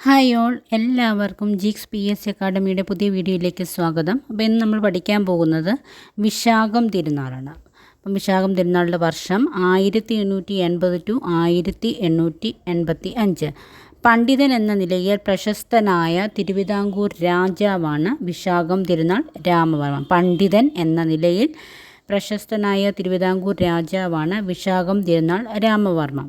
Hi all എല്ലാവർക്കും ജിക്സ് P S അക്കാഡമിയുടെ പുതിയ വീഡിയോയിലേക്ക് സ്വാഗതം. അപ്പോൾ ഇന്ന് നമ്മൾ പഠിക്കാൻ പോകുന്നത് വിശാഖം തിരുനാളാണ്. അപ്പം വിശാഖം തിരുനാളിന്റെ വർഷം ആയിരത്തി എണ്ണൂറ്റി എൺപത് ടു ആയിരത്തി എണ്ണൂറ്റി എൺപത്തി അഞ്ച് പണ്ഡിതൻ എന്ന നിലയിൽ പ്രശസ്തനായ തിരുവിതാംകൂർ രാജാവാണ് വിശാഖം തിരുനാൾ രാമവർമ്മ പണ്ഡിതൻ എന്ന നിലയിൽ പ്രശസ്തനായ തിരുവിതാംകൂർ രാജാവാണ് വിശാഖം തിരുനാൾ രാമവർമ്മ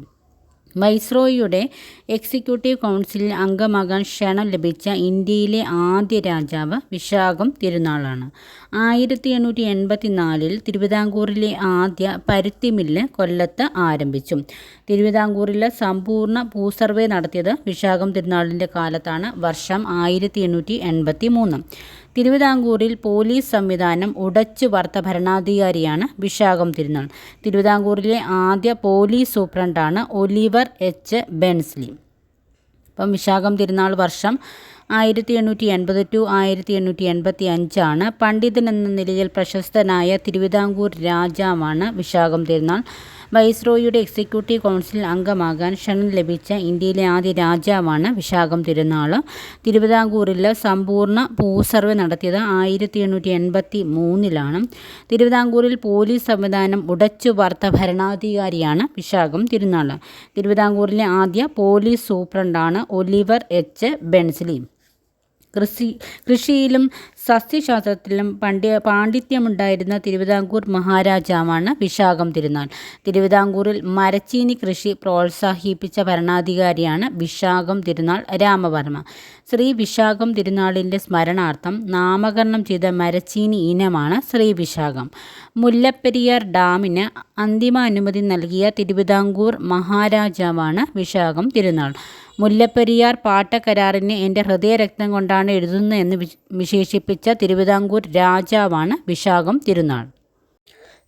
വൈസ്രോയിയുടെ എക്സിക്യൂട്ടീവ് കൗൺസിലിൽ അംഗമാകാൻ ക്ഷണം ലഭിച്ച ഇന്ത്യയിലെ ആദ്യ രാജാവ് വിശാഖം തിരുനാളാണ്. ആയിരത്തി എണ്ണൂറ്റി എൺപത്തി നാലിൽ തിരുവിതാംകൂറിലെ ആദ്യ പരുത്തി മില്ല് കൊല്ലത്ത് ആരംഭിച്ചു. തിരുവിതാംകൂറിലെ സമ്പൂർണ ഭൂസർവേ നടത്തിയത് വിശാഖം തിരുനാളിന്റെ കാലത്താണ്. വർഷം ആയിരത്തി എണ്ണൂറ്റി എൺപത്തി മൂന്ന് തിരുവിതാംകൂറിൽ പോലീസ് സംവിധാനം ഉടച്ചു വാർത്ത ഭരണാധികാരിയാണ് വിശാഖം തിരുനാൾ. തിരുവിതാംകൂറിലെ ആദ്യ പോലീസ് സൂപ്രണ്ടാണ് ഒലിവർ എച്ച്. ബെൻസ്ലി. അപ്പം വിശാഖം തിരുനാൾ വർഷം ആയിരത്തി എണ്ണൂറ്റി എൺപത് ടു ആയിരത്തി എണ്ണൂറ്റി എൺപത്തി അഞ്ചാണ് പണ്ഡിതൻ എന്ന നിലയിൽ പ്രശസ്തനായ തിരുവിതാംകൂർ രാജാവാണ് വിശാഖം തിരുനാൾ. വൈസ്രോയിയുടെ എക്സിക്യൂട്ടീവ് കൗൺസിൽ അംഗമാകാൻ ക്ഷണം ലഭിച്ച ഇന്ത്യയിലെ ആദ്യ രാജാവാണ് വിശാഖം തിരുനാൾ തിരുവിതാംകൂറിൽ സമ്പൂർണ ഭൂസർവേ നടത്തിയത് ആയിരത്തി എണ്ണൂറ്റി എൺപത്തി മൂന്നിലാണ് തിരുവിതാംകൂറിൽ പോലീസ് സംവിധാനം ഉടച്ചു വാർത്ത ഭരണാധികാരിയാണ് വിശാഖം തിരുനാൾ തിരുവിതാംകൂറിലെ ആദ്യ പോലീസ് സൂപ്രണ്ടാണ് ഒലിവർ എച്ച്. ബെൻസ്ലി. കൃഷി കൃഷിയിലും സസ്യശാസ്ത്രത്തിലും പണ്ഡ്യ പാണ്ഡിത്യമുണ്ടായിരുന്ന തിരുവിതാംകൂർ മഹാരാജാവാണ് വിശാഖം തിരുനാൾ. തിരുവിതാംകൂറിൽ മരച്ചീനി കൃഷി പ്രോത്സാഹിപ്പിച്ച ഭരണാധികാരിയാണ് വിശാഖം തിരുനാൾ രാമവർമ്മ. ശ്രീ വിശാഖം തിരുനാളിന്റെ സ്മരണാർത്ഥം നാമകരണം ചെയ്ത മരച്ചീനി ഇനമാണ് ശ്രീ വിശാഖം. മുല്ലപ്പെരിയാർ ഡാമിന് അന്തിമ അനുമതി നൽകിയ തിരുവിതാംകൂർ മഹാരാജാവാണ് വിശാഖം തിരുനാൾ. മുല്ലപ്പെരിയാർ പാട്ടക്കരാറിനെ എന്റെ ഹൃദയരക്തം കൊണ്ടാണ് എഴുതുന്നതെന്ന് വിശേഷിപ്പിച്ച തിരുവിതാംകൂർ രാജാവാണ് വിശാഖം തിരുനാൾ.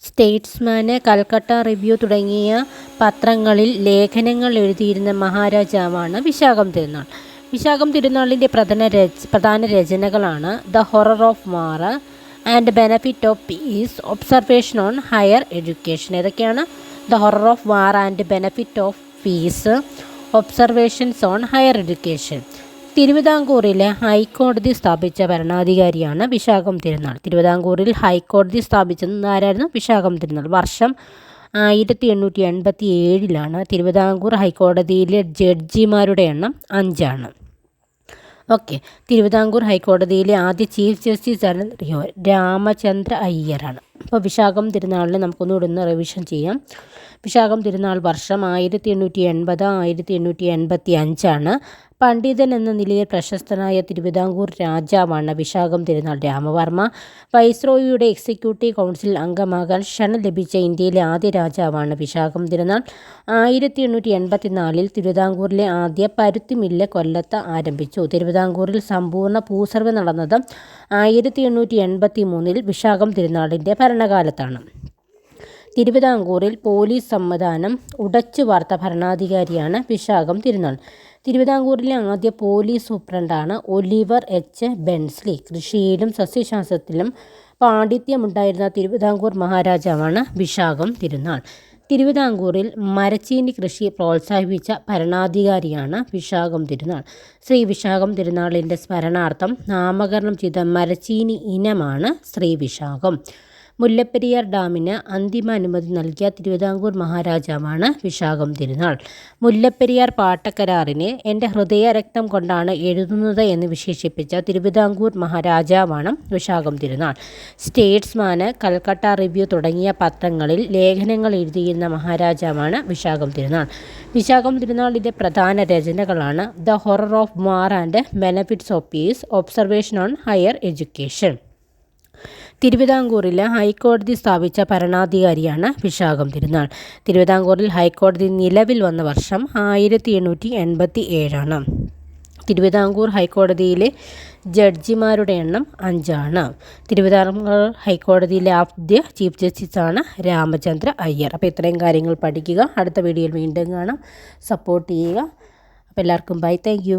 സ്റ്റേറ്റ്സ്മാന് കൽക്കട്ട റിവ്യൂ തുടങ്ങിയ പത്രങ്ങളിൽ ലേഖനങ്ങൾ എഴുതിയിരുന്ന മഹാരാജാവാണ് വിശാഖം തിരുനാൾ. വിശാഖം തിരുനാളിന്റെ പ്രധാന രച പ്രധാന രചനകളാണ് the horror of war and benefit of peace observation on higher education. ഇതൊക്കെയാണ് the horror of war and benefit of peace observations on higher education. തിരുവിതാംകൂറിലെ ഹൈക്കോടതി സ്ഥാപിച്ച ഭരണാധികാരിയാണ് വിശാഖം തിരുനാൾ. തിരുവിതാംകൂറിൽ ഹൈക്കോടതി സ്ഥാപിച്ചത് ആരായിരുന്നു? വിശാഖം തിരുനാൾ. വർഷം ആയിരത്തി എണ്ണൂറ്റി എൺപത്തി ഏഴിലാണ് തിരുവിതാംകൂർ ഹൈക്കോടതിയിലെ ജഡ്ജിമാരുടെ എണ്ണം അഞ്ചാണ്. ഓക്കെ. തിരുവിതാംകൂർ ഹൈക്കോടതിയിലെ ആദ്യ ചീഫ് ജസ്റ്റിസ് അറിയോ രാമചന്ദ്ര അയ്യറാണ് അപ്പോൾ വിശാഖം തിരുനാളിന് നമുക്കൊന്നുകൂടി ഒന്ന് റിവിഷൻ ചെയ്യാം. വിശാഖം തിരുനാൾ വർഷം ആയിരത്തി എണ്ണൂറ്റി എൺപത് ആയിരത്തി എണ്ണൂറ്റി എൺപത്തി അഞ്ചാണ് പണ്ഡിതൻ എന്ന നിലയിൽ പ്രശസ്തനായ തിരുവിതാംകൂർ രാജാവാണ് വിശാഖം തിരുനാൾ രാമവർമ്മ. വൈസ്രോയിയുടെ എക്സിക്യൂട്ടീവ് കൗൺസിൽ അംഗമാകാൻ ക്ഷണം ലഭിച്ച ഇന്ത്യയിലെ ആദ്യ രാജാവാണ് വിശാഖം തിരുനാൾ. ആയിരത്തി എണ്ണൂറ്റി എൺപത്തിനാലിൽ തിരുവിതാംകൂറിലെ ആദ്യ പരുത്തി മില്ല് കൊല്ലത്ത് ആരംഭിച്ചു. തിരുവിതാംകൂറിൽ സമ്പൂർണ ഭൂസർവ് നടന്നത് ആയിരത്തി എണ്ണൂറ്റി എൺപത്തി മൂന്നിൽ വിശാഖം തിരുനാളിന്റെ ഭരണകാലത്താണ്. തിരുവിതാംകൂറിൽ പോലീസ് സംവിധാനം ഉടച്ചു വാർത്ത ഭരണാധികാരിയാണ് വിശാഖം തിരുനാൾ. തിരുവിതാംകൂറിലെ ആദ്യ പോലീസ് സൂപ്രണ്ടാണ് ഒലിവർ എച്ച്. ബെൻസ്ലി. കൃഷിയിലും സസ്യശാസ്ത്രത്തിലും പാണ്ഡിത്യമുണ്ടായിരുന്ന തിരുവിതാംകൂർ മഹാരാജാവാണ് വിശാഖം തിരുനാൾ. തിരുവിതാംകൂറിൽ മരച്ചീനി കൃഷി പ്രോത്സാഹിപ്പിച്ച ഭരണാധികാരിയാണ് വിശാഖം തിരുനാൾ. ശ്രീ വിശാഖം തിരുനാളിന്റെ സ്മരണാർത്ഥം നാമകരണം ചെയ്ത മരച്ചീനി ഇനമാണ് ശ്രീ വിശാഖം. മുല്ലപ്പെരിയാർ ഡാമിന് അന്തിമ അനുമതി നൽകിയ തിരുവിതാംകൂർ മഹാരാജാവാണ് വിശാഖം തിരുനാൾ. മുല്ലപ്പെരിയാർ പാട്ടക്കരാറിനെ എന്റെ ഹൃദയരക്തം കൊണ്ടാണ് എഴുതുന്നത് എന്ന് വിശേഷിപ്പിച്ച തിരുവിതാംകൂർ മഹാരാജാവാണ് വിശാഖം തിരുനാൾ. സ്റ്റേറ്റ്സ്മാന് കൽക്കട്ട റിവ്യൂ തുടങ്ങിയ പത്രങ്ങളിൽ ലേഖനങ്ങൾ എഴുതിയിരുന്ന മഹാരാജാവാണ് വിശാഖം തിരുനാൾ. വിശാഖം തിരുനാളിന്റെ പ്രധാന രചനകളാണ് the horror of war and benefits of peace observation on higher education തിരുവിതാംകൂറിൽ ഹൈക്കോടതി സ്ഥാപിച്ച ഭരണാധികാരിയാണ് വിശാഖം തിരുനാൾ. തിരുവിതാംകൂറിൽ ഹൈക്കോടതി നിലവിൽ വന്ന വർഷം ആയിരത്തി എണ്ണൂറ്റി എൺപത്തി ഏഴാണ് തിരുവിതാംകൂർ ഹൈക്കോടതിയിലെ ജഡ്ജിമാരുടെ എണ്ണം അഞ്ചാണ്. തിരുവിതാംകൂർ ഹൈക്കോടതിയിലെ ആദ്യ ചീഫ് ജസ്റ്റിസാണ് രാമചന്ദ്ര അയ്യർ. അപ്പോൾ ഇത്രയും കാര്യങ്ങൾ പഠിക്കുക. അടുത്ത വീഡിയോയിൽ വീണ്ടും കാണാം. സപ്പോർട്ട് ചെയ്യുക. അപ്പോൾ എല്ലാവർക്കും ബൈ. താങ്ക്